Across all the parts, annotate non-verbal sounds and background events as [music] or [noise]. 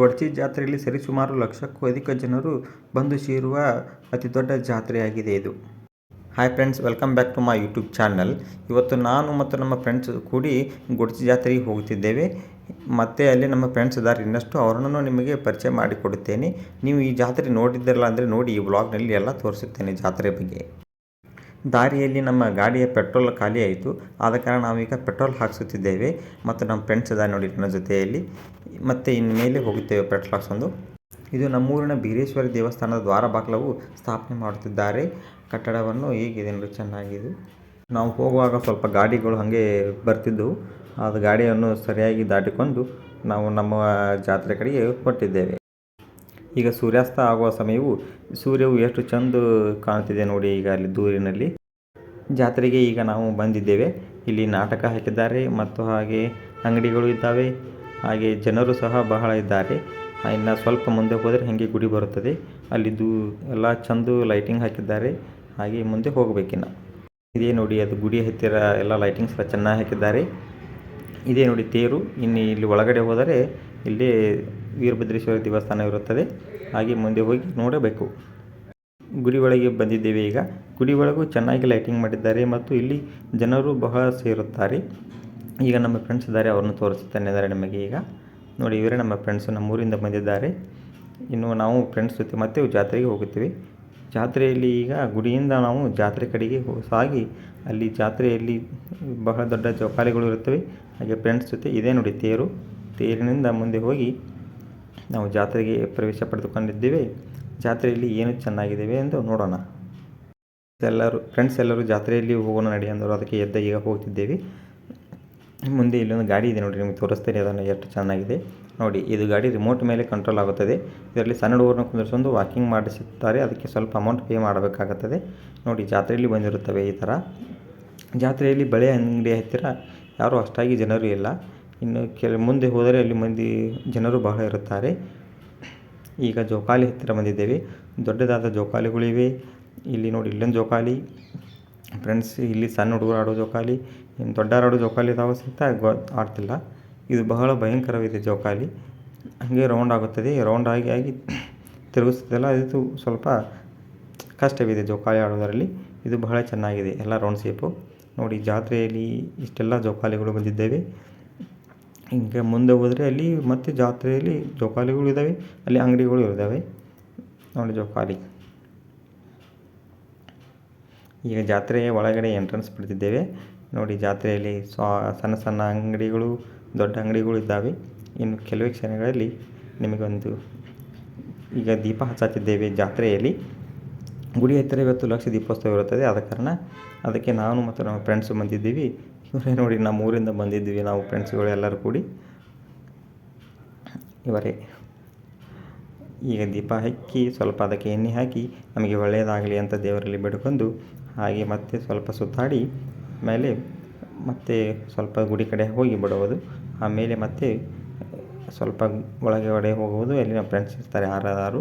ಗೊಡ್ಚಿ ಜಾತ್ರೆಯಲ್ಲಿ ಸರಿಸುಮಾರು ಲಕ್ಷಕ್ಕೂ ಅಧಿಕ ಜನರು ಬಂದು ಸೇರುವ ಅತಿ ದೊಡ್ಡ ಜಾತ್ರೆಯಾಗಿದೆ ಇದು. Hi friends welcome back to my YouTube channel ಇವತ್ತು ನಾನು ಮತ್ತು ನಮ್ಮ ಫ್ರೆಂಡ್ಸ್ ಕೂಡಿ ಗೊಡ್ಚಿ ಜಾತ್ರೆಗೆ ಹೋಗುತ್ತಿದ್ದೇವೆ. ಮತ್ತು ಅಲ್ಲಿ ನಮ್ಮ ಫ್ರೆಂಡ್ಸ್ ಇದ್ದಾರೆ ಇನ್ನಷ್ಟು, ಅವರನ್ನು ನಿಮಗೆ ಪರಿಚಯ ಮಾಡಿಕೊಡುತ್ತೇನೆ. ನೀವು ಈ ಜಾತ್ರೆ ನೋಡಿದ್ದಿರಲ್ಲ ಅಂದರೆ ನೋಡಿ, ಈ ವ್ಲಾಗ್ನಲ್ಲಿ ಎಲ್ಲ ತೋರಿಸುತ್ತೇನೆ ಜಾತ್ರೆ ಬಗ್ಗೆ. ದಾರಿಯಲ್ಲಿ ನಮ್ಮ ಗಾಡಿಯ ಪೆಟ್ರೋಲ್ ಖಾಲಿ ಆಯಿತು. ಆದ ಕಾರಣ ನಾವೀಗ ಪೆಟ್ರೋಲ್ ಹಾಕಿಸುತ್ತಿದ್ದೇವೆ. ಮತ್ತು ನಮ್ಮ ಫ್ರೆಂಡ್ಸ್ ಇದ್ದಾರೆ ನೋಡಿ ನನ್ನ ಜೊತೆಯಲ್ಲಿ. ಮತ್ತು ಇನ್ಮೇಲೆ ಮೇಲೆ ಹೋಗುತ್ತೇವೆ ಪೆಟ್ರೋಲ್ ಹಾಕ್ಸೊಂದು ಇದು ನಮ್ಮೂರಿನ ಬೀರೇಶ್ವರ ದೇವಸ್ಥಾನದ ದ್ವಾರ ಬಾಗಿಲವು ಸ್ಥಾಪನೆ ಮಾಡುತ್ತಿದ್ದಾರೆ. ಕಟ್ಟಡವನ್ನು ಹೇಗಿದೆ ನೋಡಿ ಚೆನ್ನಾಗಿದೆ. ನಾವು ಹೋಗುವಾಗ ಸ್ವಲ್ಪ ಗಾಡಿಗಳು ಹಾಗೆ ಬರ್ತಿದ್ದವು. ಅದು ಗಾಡಿಯನ್ನು ಸರಿಯಾಗಿ ದಾಟಿಕೊಂಡು ನಾವು ನಮ್ಮ ಜಾತ್ರೆ ಕಡೆಗೆ ಹೊರಟಿದ್ದೇವೆ. ಈಗ ಸೂರ್ಯಾಸ್ತ ಆಗುವ ಸಮಯವು ಸೂರ್ಯವು ಎಷ್ಟು ಚಂದ ಕಾಣ್ತಿದೆ ನೋಡಿ ಈಗ ಅಲ್ಲಿ ದೂರಿನಲ್ಲಿ. ಜಾತ್ರೆಗೆ ಈಗ ನಾವು ಬಂದಿದ್ದೇವೆ. ಇಲ್ಲಿ ನಾಟಕ ಹಾಕಿದ್ದಾರೆ ಮತ್ತು ಹಾಗೆ ಅಂಗಡಿಗಳು ಇದ್ದಾವೆ. ಹಾಗೆ ಜನರು ಸಹ ಬಹಳ ಇದ್ದಾರೆ. ಇನ್ನು ಸ್ವಲ್ಪ ಮುಂದೆ ಹೋದರೆ ಹಾಗೆ ಗುಡಿ ಬರುತ್ತದೆ. ಅಲ್ಲಿದ್ದು ಎಲ್ಲ ಚಂದ ಲೈಟಿಂಗ್ ಹಾಕಿದ್ದಾರೆ. ಹಾಗೆ ಮುಂದೆ ಹೋಗಬೇಕಿನ್ನು. ಇದೇ ನೋಡಿ ಅದು ಗುಡಿ ಹತ್ತಿರ ಎಲ್ಲ ಲೈಟಿಂಗ್ಸ್ ಚೆನ್ನಾಗಿ ಹಾಕಿದ್ದಾರೆ. ಇದೇ ನೋಡಿ ತೇರು. ಇನ್ನು ಇಲ್ಲಿ ಒಳಗಡೆ ಹೋದರೆ ಇಲ್ಲಿ ವೀರಭದ್ರೇಶ್ವರ ದೇವಸ್ಥಾನ ಇರುತ್ತದೆ. ಹಾಗೆ ಮುಂದೆ ಹೋಗಿ ನೋಡಬೇಕು. ಗುಡಿ ಒಳಗೆ ಬಂದಿದ್ದೇವೆ ಈಗ. ಗುಡಿ ಒಳಗೂ ಚೆನ್ನಾಗಿ ಲೈಟಿಂಗ್ ಮಾಡಿದ್ದಾರೆ ಮತ್ತು ಇಲ್ಲಿ ಜನರು ಬಹಳ ಸೇರುತ್ತಾರೆ. ಈಗ ನಮ್ಮ ಫ್ರೆಂಡ್ಸ್ ಇದ್ದಾರೆ, ಅವರನ್ನು ತೋರಿಸುತ್ತೇನೆ ಇದ್ದಾರೆ ನಿಮಗೆ ಈಗ. ನೋಡಿ, ಇವರೇ ನಮ್ಮ ಫ್ರೆಂಡ್ಸು ನಮ್ಮೂರಿಂದ ಬಂದಿದ್ದಾರೆ. ಇನ್ನು ನಾವು ಫ್ರೆಂಡ್ಸ್ ಜೊತೆ ಮತ್ತೆ ಜಾತ್ರೆಗೆ ಹೋಗುತ್ತೇವೆ. ಜಾತ್ರೆಯಲ್ಲಿ ಈಗ ಗುಡಿಯಿಂದ ನಾವು ಜಾತ್ರೆ ಕಡೆಗೆ ಸಾಗಿ ಅಲ್ಲಿ ಜಾತ್ರೆಯಲ್ಲಿ ಬಹಳ ದೊಡ್ಡ ಜೋಕಾಲಿಗಳು ಇರುತ್ತವೆ. ಹಾಗೆ ಫ್ರೆಂಡ್ಸ್ ಜೊತೆ ಇದೇ ನೋಡಿ, ತೇರು. ತೇರಿನಿಂದ ಮುಂದೆ ಹೋಗಿ ನಾವು ಜಾತ್ರೆಗೆ ಪ್ರವೇಶ ಪಡೆದುಕೊಂಡಿದ್ದೇವೆ. ಜಾತ್ರೆಯಲ್ಲಿ ಏನು ಚೆನ್ನಾಗಿದ್ದೇವೆ ಎಂದು ನೋಡೋಣ. ಎಲ್ಲರೂ ಫ್ರೆಂಡ್ಸ್ ಎಲ್ಲರೂ ಜಾತ್ರೆಯಲ್ಲಿ ಹೋಗೋಣ ನಡಿ ಅಂದರು. ಅದಕ್ಕೆ ಎದ್ದ ಈಗ ಹೋಗ್ತಿದ್ದೇವೆ. ಮುಂದೆ ಇಲ್ಲೊಂದು ಗಾಡಿ ಇದೆ ನೋಡಿ ನಿಮಗೆ ತೋರಿಸ್ತೇನೆ. ಅದನ್ನು ಎಷ್ಟು ಚೆನ್ನಾಗಿದೆ. ನೋಡಿ, ಇದು ಗಾಡಿ ರಿಮೋಟ್ ಮೇಲೆ ಕಂಟ್ರೋಲ್ ಆಗುತ್ತದೆ. ಇದರಲ್ಲಿ ಸಣ್ಣ ಹುಡುಗರನ್ನ ಕುಂದಿರಿಸೊಂದು ವಾಕಿಂಗ್ ಮಾಡಿಸುತ್ತಾರೆ. ಅದಕ್ಕೆ ಸ್ವಲ್ಪ ಅಮೌಂಟ್ ಪೇ ಮಾಡಬೇಕಾಗುತ್ತದೆ. ನೋಡಿ, ಜಾತ್ರೆಯಲ್ಲಿ ಬಂದಿರುತ್ತವೆ ಈ ಥರ. ಜಾತ್ರೆಯಲ್ಲಿ ಬಳೆ ಅಂಗಡಿ ಹತ್ತಿರ ಯಾರೂ ಅಷ್ಟಾಗಿ ಜನರು ಇಲ್ಲ. ಇನ್ನು ಕೆಲ ಮುಂದೆ ಹೋದರೆ ಅಲ್ಲಿ ಮಂದಿ ಜನರು ಬಹಳ ಇರುತ್ತಾರೆ. ಈಗ ಜೋಕಾಲಿ ಹತ್ತಿರ ಬಂದಿದ್ದೇವೆ. ದೊಡ್ಡದಾದ ಜೋಕಾಲಿಗಳಿವೆ ಇಲ್ಲಿ ನೋಡಿ ಇಲ್ಲೊಂದು ಜೋಕಾಲಿ. ಫ್ರೆಂಡ್ಸ್ ಇಲ್ಲಿ ಸಣ್ಣ ಹುಡುಗರು ಆಡೋ ಜೋಕಾಲಿ. ಇನ್ನು ದೊಡ್ಡವರು ಆಡೋ ಜೋಕಾಲಿ ಇದಾವೆ ಸಹಿತ ಗೊ, ಆಡ್ತಿಲ್ಲ. ಇದು ಬಹಳ ಭಯಂಕರವಿದೆ ಜೋಕಾಲಿ. ಹಾಗೆ ರೌಂಡ್ ಆಗುತ್ತದೆ. ರೌಂಡ್ ಆಗಿ ಆಗಿ ತಿರುಗಿಸ್ತದಲ್ಲ ಅದು ಸ್ವಲ್ಪ ಕಷ್ಟವಿದೆ ಜೋಕಾಲಿ ಆಡೋದರಲ್ಲಿ. ಇದು ಬಹಳ ಚೆನ್ನಾಗಿದೆ. ಎಲ್ಲ ರೌಂಡ್ ಶೇಪು ನೋಡಿ ಜಾತ್ರೆಯಲ್ಲಿ ಇಷ್ಟೆಲ್ಲ ಜೋಕಾಲಿಗಳು ಬಂದಿದ್ದೇವೆ. ಹಿಂಗೆ ಮುಂದೆ ಹೋದರೆ ಅಲ್ಲಿ ಮತ್ತೆ ಜಾತ್ರೆಯಲ್ಲಿ ಜೋಕಾಲಿಗಳು ಇದ್ದಾವೆ, ಅಲ್ಲಿ ಅಂಗಡಿಗಳು ಇದ್ದಾವೆ. ನೋಡಿ ಜೋಕಾಲಿ. ಈಗ ಜಾತ್ರೆಯ ಒಳಗಡೆ ಎಂಟ್ರೆನ್ಸ್ ಬಿಡ್ತಿದ್ದೇವೆ. ನೋಡಿ ಜಾತ್ರೆಯಲ್ಲಿ ಸಣ್ಣ ಸಣ್ಣ ಅಂಗಡಿಗಳು, ದೊಡ್ಡ ಅಂಗಡಿಗಳು ಇದ್ದಾವೆ. ಇನ್ನು ಕೆಲವೇ ಕ್ಷಣಗಳಲ್ಲಿ ನಿಮಗೊಂದು ಈಗ ದೀಪ ಹಚ್ಚುತ್ತಿದ್ದೇವೆ ಜಾತ್ರೆಯಲ್ಲಿ. ಗುಡಿ ಹತ್ತಿರ ಇವತ್ತು ಲಕ್ಷ ದೀಪೋತ್ಸವ ಇರುತ್ತದೆ. ಆದ ಕಾರಣ ಅದಕ್ಕೆ ನಾನು ಮತ್ತು ನಮ್ಮ ಫ್ರೆಂಡ್ಸು ಬಂದಿದ್ದೀವಿ. [laughs] ನೋಡಿ ನಮ್ಮ ಊರಿಂದ ಬಂದಿದ್ದೀವಿ ನಾವು ಫ್ರೆಂಡ್ಸ್ಗಳು ಎಲ್ಲರೂ ಕೂಡಿ. ಇವರೇ. ಈಗ ದೀಪ ಹಚ್ಚಿ ಸ್ವಲ್ಪ ಅದಕ್ಕೆ ಎಣ್ಣೆ ಹಾಕಿ, ನಮಗೆ ಒಳ್ಳೆಯದಾಗಲಿ ಅಂತ ದೇವರಲ್ಲಿ ಬಿಡ್ಕೊಂಡು, ಹಾಗೆ ಮತ್ತೆ ಸ್ವಲ್ಪ ಸುತ್ತಾಡಿ ಮೇಲೆ ಮತ್ತೆ ಸ್ವಲ್ಪ ಗುಡಿ ಕಡೆ ಹೋಗಿ ಬಿಡುವುದು ಆಮೇಲೆ ಮತ್ತೆ ಸ್ವಲ್ಪ ಒಳಗಡೆ ಹೋಗುವುದು ಅಲ್ಲಿ ನಮ್ಮ ಫ್ರೆಂಡ್ಸ್ ಇರ್ತಾರೆ ಯಾರಾರು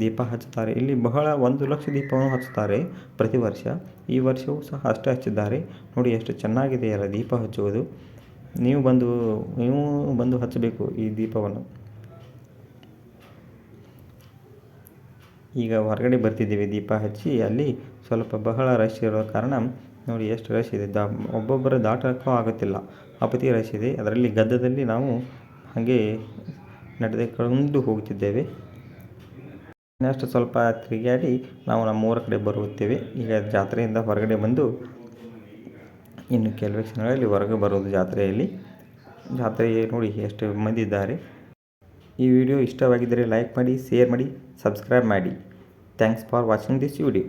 ದೀಪ ಹಚ್ಚುತ್ತಾರೆ. ಇಲ್ಲಿ ಬಹಳ ಒಂದು ಲಕ್ಷ ದೀಪವನ್ನು ಹಚ್ಚುತ್ತಾರೆ ಪ್ರತಿ ವರ್ಷ. ಈ ವರ್ಷವೂ ಸಹ ಅಷ್ಟೇ ಹಚ್ಚಿದ್ದಾರೆ. ನೋಡಿ ಎಷ್ಟು ಚೆನ್ನಾಗಿದೆ ಅಲ್ಲ ದೀಪ ಹಚ್ಚುವುದು. ನೀವು ಬಂದು ನೀವು ಬಂದು ಹಚ್ಚಬೇಕು ಈ ದೀಪವನ್ನು. ಈಗ ಹೊರಗಡೆ ಬರ್ತಿದ್ದೀವಿ ದೀಪ ಹಚ್ಚಿ. ಅಲ್ಲಿ ಸ್ವಲ್ಪ ಬಹಳ ರಶ್ ಇರೋ ಕಾರಣ ನೋಡಿ ಎಷ್ಟು ರಶ್ ಇದೆ. ದಾ, ಒಬ್ಬೊಬ್ಬರು ದಾಟೋಕ್ಕೂ ಆಗುತ್ತಿಲ್ಲ. ಅಪತಿ ರಶ್ ಇದೆ. ಅದರಲ್ಲಿ ಗದ್ದದಲ್ಲಿ ನಾವು ಹಾಗೆ ನಡೆದುಕೊಂಡು ಹೋಗುತ್ತಿದ್ದೇವೆ. ಇನ್ನಷ್ಟು ಸ್ವಲ್ಪ ತಿರುಗಾಡಿ ನಾವು ನಮ್ಮೂರ ಕಡೆ ಬರುತ್ತೇವೆ. ಈಗ ಜಾತ್ರೆಯಿಂದ ಹೊರಗಡೆ ಬಂದು ಇನ್ನು ಕೆಲವೇ ಕ್ಷಣಗಳಲ್ಲಿ ಹೊರಗೆ ಬರೋದು ಜಾತ್ರೆಯಲ್ಲಿ. ಜಾತ್ರೆ ನೋಡಿ ಎಷ್ಟು ಮಂದಿ ಇದ್ದಾರೆ. ಈ ವಿಡಿಯೋ ಇಷ್ಟವಾಗಿದ್ದರೆ ಲೈಕ್ ಮಾಡಿ, ಶೇರ್ ಮಾಡಿ, ಸಬ್ಸ್ಕ್ರೈಬ್ ಮಾಡಿ. Thanks for watching this video.